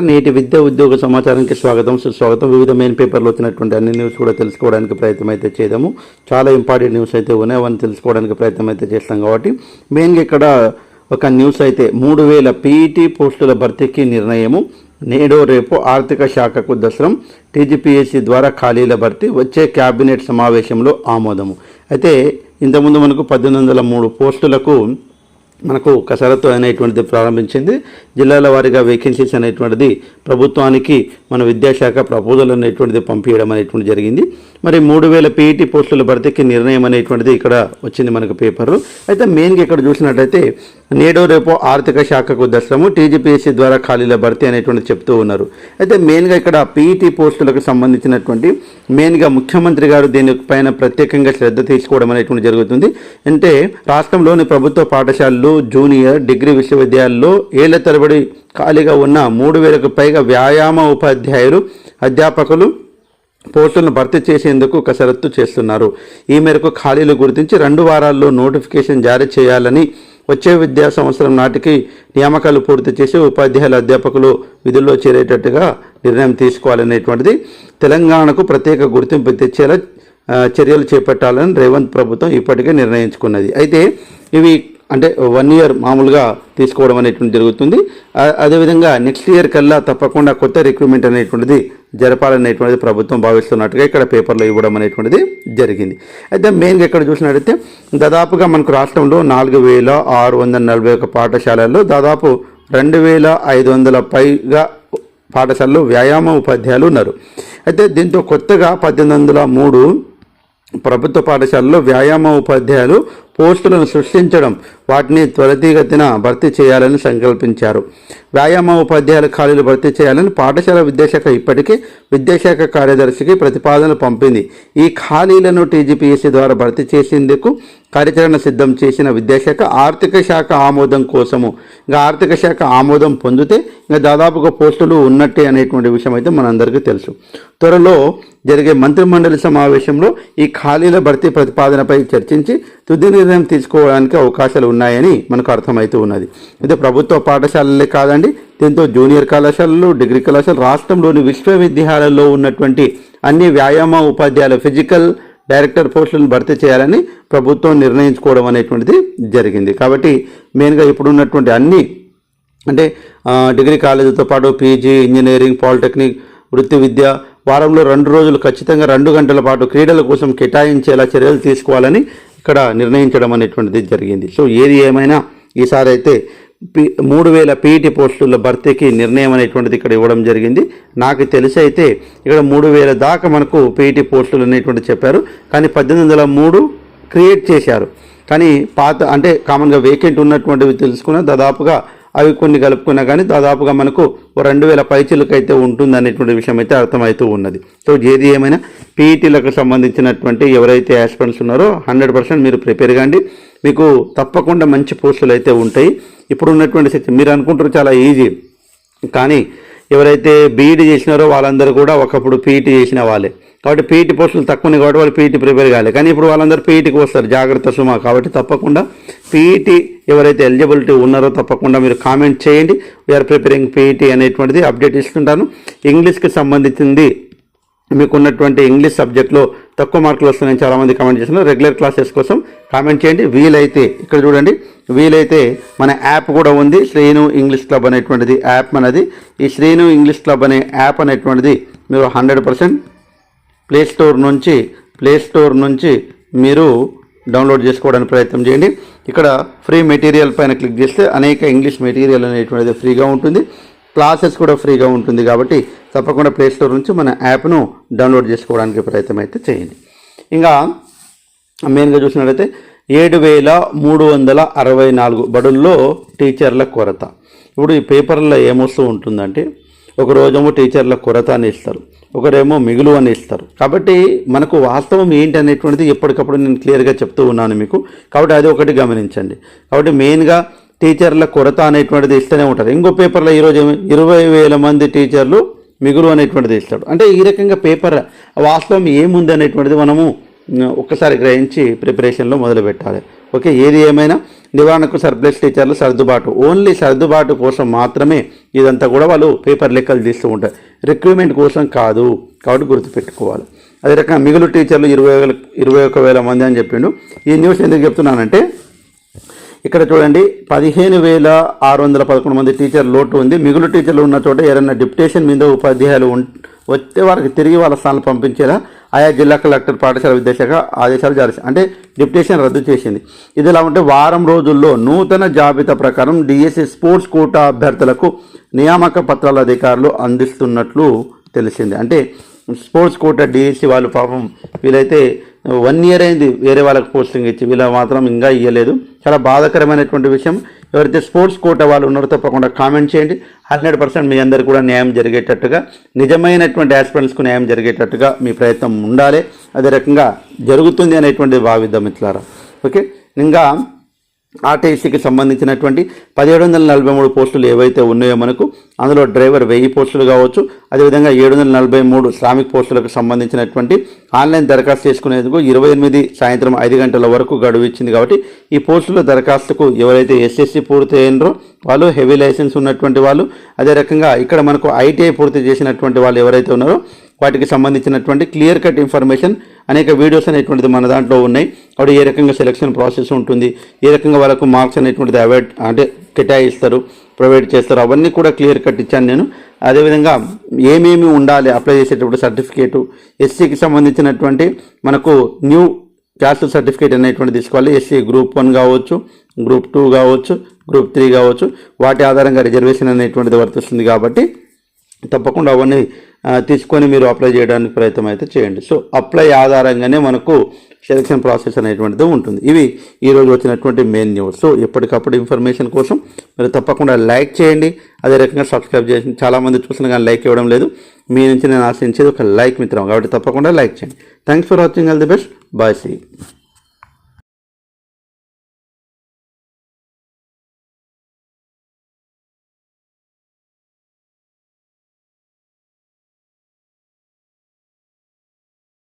నేటి విద్యా ఉద్యోగ సమాచారానికి స్వాగతం. సుస్వాగతం. వివిధ మెయిన్ పేపర్లు వచ్చినటువంటి అన్ని న్యూస్ కూడా తెలుసుకోవడానికి ప్రయత్నం అయితే చేద్దాము. చాలా ఇంపార్టెంట్ న్యూస్ అయితే ఉన్నాయి. అవన్నీ తెలుసుకోవడానికి ప్రయత్నం అయితే చేస్తాం కాబట్టి. మెయిన్గా ఇక్కడ ఒక న్యూస్ అయితే మూడు వేల పీఈటీ పోస్టుల భర్తీకి నిర్ణయము. నేడో రేపు ఆర్థిక శాఖకు దసరం. టీజీపీఎస్సీ ద్వారా ఖాళీల భర్తీ. వచ్చే క్యాబినెట్ సమావేశంలో ఆమోదము. అయితే ఇంతకుముందు మనకు పద్దెనిమిది వందల మూడు పోస్టులకు మనకు కసరత్తు అనేటువంటిది ప్రారంభించింది. జిల్లాల వారీగా వేకెన్సీస్ అనేటువంటిది ప్రభుత్వానికి మన విద్యాశాఖ ప్రపోజల్ అనేటువంటిది పంపించడం అనేటువంటి జరిగింది. మరి మూడు వేల పీఈటీ పోస్టుల భర్తీకి నిర్ణయం అనేటువంటిది ఇక్కడ వచ్చింది మనకు పేపరు. అయితే మెయిన్గా ఇక్కడ చూసినట్టయితే నేడో రేపు ఆర్థిక శాఖకు దర్శనము. టీజీపీఎస్సీ ద్వారా ఖాళీల భర్తీ అనేటువంటి చెప్తూ ఉన్నారు. అయితే మెయిన్గా ఇక్కడ పీఈటీ పోస్టులకు సంబంధించినటువంటి మెయిన్గా ముఖ్యమంత్రి గారు దీనిపైన ప్రత్యేకంగా శ్రద్ధ తీసుకోవడం అనేటువంటి జరుగుతుంది. అంటే రాష్ట్రంలోని ప్రభుత్వ పాఠశాలలు జూనియర్ డిగ్రీ విశ్వవిద్యాలయాల్లో ఏళ్ళ తరబడి ఖాళీగా ఉన్న మూడు వేలకు పైగా వ్యాయామ ఉపాధ్యాయులు అధ్యాపకులు పోస్టులను భర్తీ చేసేందుకు కసరత్తు చేస్తున్నారు. ఈ మేరకు ఖాళీలు గుర్తించి రెండు వారాల్లో నోటిఫికేషన్ జారీ చేయాలని వచ్చే విద్యా సంవత్సరం నాటికి నియామకాలు పూర్తి చేసి ఉపాధ్యాయుల అధ్యాపకులు విధుల్లో చేరేటట్టుగా నిర్ణయం తీసుకోవాలనేటువంటిది తెలంగాణకు ప్రత్యేక గుర్తింపు తెచ్చేలా చర్యలు చేపట్టాలని రేవంత్ ప్రభుత్వం ఇప్పటికే నిర్ణయించుకున్నది. అయితే ఇవి అంటే వన్ ఇయర్ మామూలుగా తీసుకోవడం అనేటువంటి జరుగుతుంది. అదేవిధంగా నెక్స్ట్ ఇయర్ కల్లా తప్పకుండా కొత్త రిక్రూట్మెంట్ అనేటువంటిది జరపాలనేటువంటిది ప్రభుత్వం భావిస్తున్నట్టుగా ఇక్కడ పేపర్లో ఇవ్వడం అనేటువంటిది జరిగింది. అయితే మెయిన్గా ఇక్కడ చూసినట్టయితే దాదాపుగా మనకు రాష్ట్రంలో నాలుగు వేల ఆరు వందల నలభై ఒక పాఠశాలల్లో దాదాపు రెండు వేల ఐదు వందల పైగా పాఠశాలలో వ్యాయామ ఉపాధ్యాయులు ఉన్నారు. అయితే దీంతో కొత్తగా పద్దెనిమిది వందల మూడు ప్రభుత్వ పాఠశాలలో వ్యాయామ ఉపాధ్యాయులు పోస్టులను సృష్టించడం వాటిని త్వరితగతిన భర్తీ చేయాలని సంకల్పించారు. వ్యాయామ ఉపాధ్యాయుల ఖాళీలు భర్తీ చేయాలని పాఠశాల విద్యాశాఖ ఇప్పటికే విద్యాశాఖ కార్యదర్శికి ప్రతిపాదనలు పంపింది. ఈ ఖాళీలను టీజీపీఎస్సీ ద్వారా భర్తీ చేసేందుకు కార్యాచరణ సిద్ధం చేసిన విద్యాశాఖ ఆర్థిక శాఖ ఆమోదం కోసము. ఇంకా ఆర్థిక శాఖ ఆమోదం పొందితే ఇంకా దాదాపుగా పోస్టులు ఉన్నట్టే అనేటువంటి విషయం అయితే మనందరికీ తెలుసు. త్వరలో జరిగే మంత్రిమండలి సమావేశంలో ఈ ఖాళీల భర్తీ ప్రతిపాదనపై చర్చించి తుది నిర్ణయం తీసుకోవడానికి అవకాశాలు ఉన్నాయని మనకు అర్థమవుతూ ఉన్నది. ఇది ప్రభుత్వ పాఠశాలలే కాదండి దీంతో జూనియర్ కళాశాలలు డిగ్రీ కళాశాల రాష్ట్రంలోని విశ్వవిద్యాలయాల్లో ఉన్నటువంటి అన్ని వ్యాయామ ఉపాధ్యాయుల ఫిజికల్ డైరెక్టర్ పోస్టులను భర్తీ చేయాలని ప్రభుత్వం నిర్ణయించుకోవడం అనేటువంటిది జరిగింది. కాబట్టి మెయిన్గా ఇప్పుడున్నటువంటి అన్ని అంటే డిగ్రీ కాలేజీతో పాటు పీజీ ఇంజనీరింగ్ పాలిటెక్నిక్ వృత్తి విద్య వారంలో రెండు రోజులు ఖచ్చితంగా రెండు గంటల పాటు క్రీడల కోసం కేటాయించేలా చర్యలు తీసుకోవాలని ఇక్కడ నిర్ణయించడం అనేటువంటిది జరిగింది. సో ఏది ఏమైనా ఈసారి అయితే మూడు వేల పీఈటీ పోస్టుల భర్తీకి నిర్ణయం అనేటువంటిది ఇక్కడ ఇవ్వడం జరిగింది. నాకు తెలిసి అయితే ఇక్కడ మూడు వేల దాకా మనకు పీఈటీ పోస్టులు అనేటువంటి చెప్పారు. కానీ పద్దెనిమిది వందల మూడు క్రియేట్ చేశారు. కానీ పాత అంటే కామన్గా వేకెంట్ ఉన్నటువంటివి తెలుసుకున్న దాదాపుగా అవి కొన్ని కలుపుకున్నా కానీ దాదాపుగా మనకు రెండు వేల పైచీలకు అయితే ఉంటుంది అనేటువంటి విషయం అయితే అర్థమవుతూ ఉన్నది. సో ఏది ఏమైనా పీఈటీలకు సంబంధించినటువంటి ఎవరైతే యాస్పిరెంట్స్ ఉన్నారో హండ్రెడ్ పర్సెంట్ మీరు ప్రిపేర్ కాండి. మీకు తప్పకుండా మంచి పోస్టులు అయితే ఉంటాయి. ఇప్పుడు ఉన్నటువంటి స్థితి మీరు అనుకుంటారు చాలా ఈజీ కానీ ఎవరైతే బీఈడి చేసినారో వాళ్ళందరూ కూడా ఒకప్పుడు పీఈటీ చేసిన వాళ్ళే. కాబట్టి పీఈటీ పోస్టులు తక్కువనే కాబట్టి వాళ్ళు పీఈటీ ప్రిపేర్ కాలే. కానీ ఇప్పుడు వాళ్ళందరూ పీఈటీకి వస్తారు. జాగ్రత్త సుమా. కాబట్టి తప్పకుండా పీఈటీ ఎవరైతే ఎలిజిబిలిటీ ఉన్నారో తప్పకుండా మీరు కామెంట్ చేయండి. వీఆర్ ప్రిపేరింగ్ పీఈటీ అనేటువంటిది. అప్డేట్ ఇస్తుంటాను. ఇంగ్లీష్కి సంబంధించింది మీకు ఉన్నటువంటి ఇంగ్లీష్ సబ్జెక్ట్లో తక్కువ మార్కులు వస్తున్నాయని చాలామంది కామెంట్ చేస్తున్నారు. రెగ్యులర్ క్లాసెస్ కోసం కామెంట్ చేయండి. వీలైతే ఇక్కడ చూడండి. వీలైతే మన యాప్ కూడా ఉంది. శ్రీను ఇంగ్లీష్ క్లబ్ అనేటువంటిది యాప్ అనేది ఈ శ్రీను ఇంగ్లీష్ క్లబ్ అనే యాప్ అనేటువంటిది మీరు హండ్రెడ్ పర్సెంట్ ప్లే స్టోర్ నుంచి ప్లే స్టోర్ నుంచి మీరు డౌన్లోడ్ చేసుకోవడానికి ప్రయత్నం చేయండి. ఇక్కడ ఫ్రీ మెటీరియల్ పైన క్లిక్ చేస్తే అనేక ఇంగ్లీష్ మెటీరియల్ అనేటువంటిది ఫ్రీగా ఉంటుంది. క్లాసెస్ కూడా ఫ్రీగా ఉంటుంది కాబట్టి తప్పకుండా ప్లేస్టోర్ నుంచి మన యాప్ను డౌన్లోడ్ చేసుకోవడానికి ప్రయత్నం అయితే చేయండి. ఇంకా మెయిన్గా చూసినట్లయితే ఏడు వేల మూడు వందల అరవై నాలుగు బడుల్లో టీచర్ల కొరత. ఇప్పుడు ఈ పేపర్లో ఏమొస్తూ ఉంటుందంటే ఒక రోజేమో టీచర్ల కొరత అని ఇస్తారు ఒకరేమో మిగులు అని ఇస్తారు. కాబట్టి మనకు వాస్తవం ఏంటి అనేటువంటిది ఎప్పటికప్పుడు నేను క్లియర్గా చెప్తూ ఉన్నాను మీకు. కాబట్టి అది ఒకటి గమనించండి. కాబట్టి మెయిన్గా టీచర్ల కొరత అనేటువంటిది ఇస్తూనే ఉంటారు ఇంకో పేపర్లో ఈరోజు ఇరవై వేల మంది టీచర్లు మిగులు అనేటువంటిది ఇస్తాడు. అంటే ఈ రకంగా పేపర్ వాస్తవం ఏముంది అనేటువంటిది మనము ఒక్కసారి గ్రహించి ప్రిపరేషన్లో మొదలు పెట్టాలి ఓకే ఏది ఏమైనా నివారణకు సర్ప్లస్ టీచర్లు సర్దుబాటు. ఓన్లీ సర్దుబాటు కోసం మాత్రమే ఇదంతా కూడా వాళ్ళు పేపర్ లెక్కలు తీస్తూ ఉంటారు. రిక్రూట్మెంట్ కోసం కాదు కాబట్టి గుర్తుపెట్టుకోవాలి. అదే రకంగా మిగులు టీచర్లు ఇరవై వేల ఇరవై ఒక వేల మంది అని చెప్పిండు. ఈ న్యూస్ ఎందుకు చెప్తున్నానంటే ఇక్కడ చూడండి పదిహేను వేల ఆరు వందల పదకొండు మంది టీచర్ లోటు ఉంది. మిగులు టీచర్లు ఉన్న చోట ఏదైనా డిప్యుటేషన్ మీద ఉపాధ్యాయులు ఉం- వచ్చే వారికి తిరిగి వాళ్ళ స్థానాలు పంపించేలా ఆయా జిల్లా కలెక్టర్ పాఠశాల విద్యాశాఖ ఆదేశాలు జారీ అంటే డిప్యుటేషన్ రద్దు చేసింది. ఇది ఎలా ఉంటే వారం రోజుల్లో నూతన జాబితా ప్రకారం డిఎస్సి స్పోర్ట్స్ కోటా అభ్యర్థులకు నియామక పత్రాల అధికారులు అందిస్తున్నట్లు తెలిసింది. అంటే స్పోర్ట్స్ కోటా డిఎస్సి వాళ్ళు పాపం వీలైతే వన్ ఇయర్ అయింది వేరే వాళ్ళకి పోస్టింగ్ ఇచ్చి వీళ్ళ మాత్రం ఇంకా ఇవ్వలేదు చాలా బాధాకరమైనటువంటి విషయం. ఎవరైతే స్పోర్ట్స్ కోట వాళ్ళు ఉన్నారో తప్పకుండా కామెంట్ చేయండి. హండ్రెడ్ పర్సెంట్ మీ అందరికీ కూడా న్యాయం జరిగేటట్టుగా నిజమైనటువంటి యాస్పిరెంట్స్కు న్యాయం జరిగేటట్టుగా మీ ప్రయత్నం ఉండాలి. అదే రకంగా జరుగుతుంది అనేటువంటిది భావిద్దాం మిత్రులారా. ఓకే ఇంకా ఆర్టీసీకి సంబంధించినటువంటి పదిహేడు వందల నలభై మూడు పోస్టులు ఏవైతే ఉన్నాయో మనకు అందులో డ్రైవర్ వెయ్యి పోస్టులు కావచ్చు అదేవిధంగా ఏడు వందల నలభై మూడు శ్రామిక్ పోస్టులకు సంబంధించినటువంటి ఆన్లైన్ దరఖాస్తు చేసుకునేందుకు ఇరవై ఎనిమిది సాయంత్రం ఐదు గంటల వరకు గడువు ఇచ్చింది కాబట్టి ఈ పోస్టుల దరఖాస్తుకు ఎవరైతే ఎస్ఎస్సి పూర్తి అయినరో వాళ్ళు హెవీ లైసెన్స్ ఉన్నటువంటి వాళ్ళు అదే రకంగా ఇక్కడ మనకు ఐటీఐ పూర్తి చేసినటువంటి వాళ్ళు ఎవరైతే ఉన్నారో వాటికి సంబంధించినటువంటి క్లియర్ కట్ ఇన్ఫర్మేషన్ అనేక వీడియోస్ అనేటువంటిది మన దాంట్లో ఉన్నాయి. అప్పుడు ఏ రకంగా సెలక్షన్ ప్రాసెస్ ఉంటుంది ఏ రకంగా వాళ్ళకు మార్క్స్ అనేటువంటిది అవాయిడ్ అంటే కేటాయిస్తారు ప్రొవైడ్ చేస్తారు అవన్నీ కూడా క్లియర్ కట్ ఇచ్చాను నేను. అదేవిధంగా ఏమేమి ఉండాలి అప్లై చేసేటప్పుడు సర్టిఫికేటు ఎస్సీకి సంబంధించినటువంటి మనకు న్యూ క్యాస్ట్ సర్టిఫికేట్ అనేటువంటి తీసుకోవాలి. ఎస్సీ గ్రూప్ వన్ కావచ్చు గ్రూప్ టూ కావచ్చు గ్రూప్ త్రీ కావచ్చు వాటి ఆధారంగా రిజర్వేషన్ అనేటువంటిది వర్తిస్తుంది కాబట్టి తప్పకుండా అవన్నీ తీసుకొని మీరు అప్లై చేయడానికి ప్రయత్నం అయితే చేయండి. సో అప్లై ఆధారంగానే మనకు సెలక్షన్ ప్రాసెస్ అనేటువంటిది ఉంటుంది. ఇవి ఈరోజు వచ్చినటువంటి మెయిన్ న్యూస్ సో ఎప్పటికప్పుడు ఇన్ఫర్మేషన్ కోసం మీరు తప్పకుండా లైక్ చేయండి. అదే రకంగా సబ్స్క్రైబ్ చేసి చాలామంది చూసిన కానీ లైక్ ఇవ్వడం లేదు. మీ నుంచి నేను ఆశించేది ఒక లైక్ మిత్రం. కాబట్టి తప్పకుండా లైక్ చేయండి. Thanks for watching all the best bye see